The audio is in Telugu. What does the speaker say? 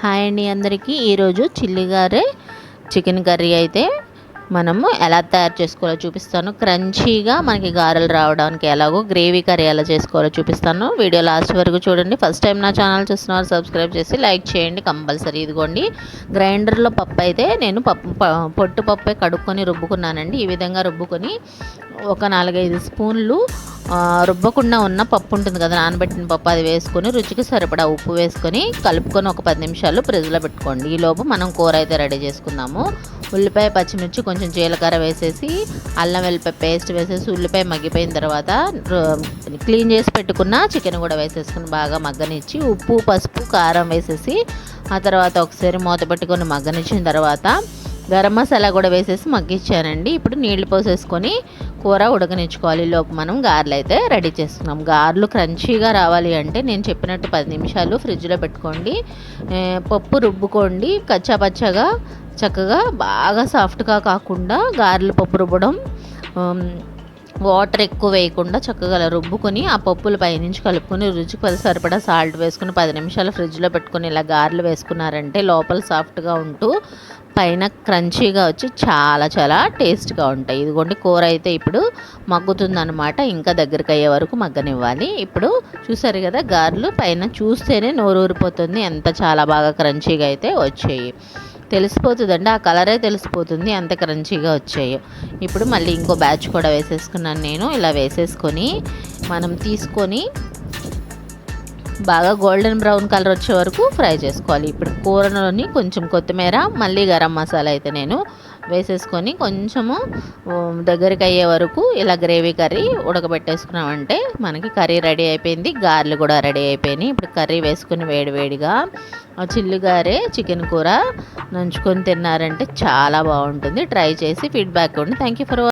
హాయ్ అండి అందరికీ. ఈరోజు చిల్లిగారే చికెన్ కర్రీ అయితే మనము ఎలా తయారు చేసుకోవాలో చూపిస్తాను. క్రంచీగా మనకి గారెలు రావడానికి ఎలాగో గ్రేవీ కర్రీ ఎలా చేసుకోవాలో చూపిస్తాను. వీడియో లాస్ట్ వరకు చూడండి. ఫస్ట్ టైం నా ఛానల్ చూస్తున్నారు సబ్స్క్రైబ్ చేసి లైక్ చేయండి కంపల్సరీ. ఇదిగోండి. గ్రైండర్లో పప్పు అయితే నేను పప్పు పొట్టు పప్పే కడుక్కొని రుబ్బుకున్నానండి. ఈ విధంగా రుబ్బుకొని ఒక నాలుగైదు స్పూన్లు రుబ్బకుండా ఉన్న పప్పు ఉంటుంది కదా నానబెట్టిన పప్పు అది వేసుకొని రుచికి సరిపడా ఉప్పు వేసుకొని కలుపుకొని ఒక పది నిమిషాలు ఫ్రిడ్జ్లో పెట్టుకోండి. ఈలోపు మనం కూర అయితే రెడీ చేసుకుందాము. ఉల్లిపాయ పచ్చిమిర్చి కొంచెం జీలకర్ర వేసేసి అల్లం వెల్లిపాయ పేస్ట్ వేసేసి ఉల్లిపాయ మగ్గిపోయిన తర్వాత క్లీన్ చేసి పెట్టుకున్న చికెన్ కూడా వేసేసుకుని బాగా మగ్గనిచ్చి ఉప్పు పసుపు కారం వేసేసి ఆ తర్వాత ఒకసారి మూత పెట్టుకొని మగ్గనిచ్చిన తర్వాత గరం మసాలా కూడా వేసేసి మగ్గించానండి. ఇప్పుడు నీళ్ళు పోసేసుకొని కూర ఉడకనిచ్చుకోవాలి. లోపు మనం గారెలు అయితే రెడీ చేసుకున్నాం గారెలు క్రంచీగా రావాలి అంటే నేను చెప్పినట్టు పది నిమిషాలు ఫ్రిడ్జ్లో పెట్టుకోండి. పప్పు రుబ్బుకోండి. కచ్చాపచ్చగా చక్కగా బాగా సాఫ్ట్గా కాకుండా గారెలు పప్పు రుబ్బడం వాటర్ ఎక్కువ వేయకుండా చక్కగా రుబ్బుకొని ఆ పప్పులు పైనుంచి కలుపుకొని రుచికి పది సరిపడా సాల్ట్ వేసుకుని పది నిమిషాలు ఫ్రిడ్జ్లో పెట్టుకొని ఇలా గారెలు వేసుకున్నారంటే లోపల సాఫ్ట్గా ఉంటూ పైన క్రంచీగా వచ్చి చాలా చాలా టేస్ట్గా ఉంటాయి. ఇదిగోండి కూర అయితే ఇప్పుడు మగ్గుతుందనమాట ఇంకా దగ్గరికి అయ్యే వరకు మగ్గనివ్వాలి. ఇప్పుడు చూసారు కదా గారెలు పైన చూస్తేనే నోరు ఊరిపోతుంది ఎంత చాలా బాగా క్రంచీగా అయితే వచ్చాయి. తెలిసిపోతుందండి. ఆ కలరే తెలిసిపోతుంది. అంత క్రంచీగా వచ్చాయో. ఇప్పుడు మళ్ళీ ఇంకో బ్యాచ్ కూడా వేసేసుకున్నాను నేను. ఇలా వేసేసుకొని మనం తీసుకొని బాగా గోల్డెన్ బ్రౌన్ కలర్ వచ్చే వరకు ఫ్రై చేసుకోవాలి. ఇప్పుడు కూరలోని కొంచెం కొత్తిమీర మళ్ళీ గరం మసాలా అయితే నేను వేసేసుకొని కొంచెము దగ్గరికి అయ్యే వరకు ఇలా గ్రేవీ కర్రీ ఉడకబెట్టేసుకున్నామంటే మనకి కర్రీ రెడీ అయిపోయింది. గారెలు కూడా రెడీ అయిపోయినాయి. ఇప్పుడు కర్రీ వేసుకుని వేడివేడిగా ఆ చిల్లు గారే చికెన్ కూర నంచుకొని తిన్నారంటే చాలా బాగుంటుంది. ట్రై చేసి ఫీడ్బ్యాక్ ఇవ్వండి. Thank you for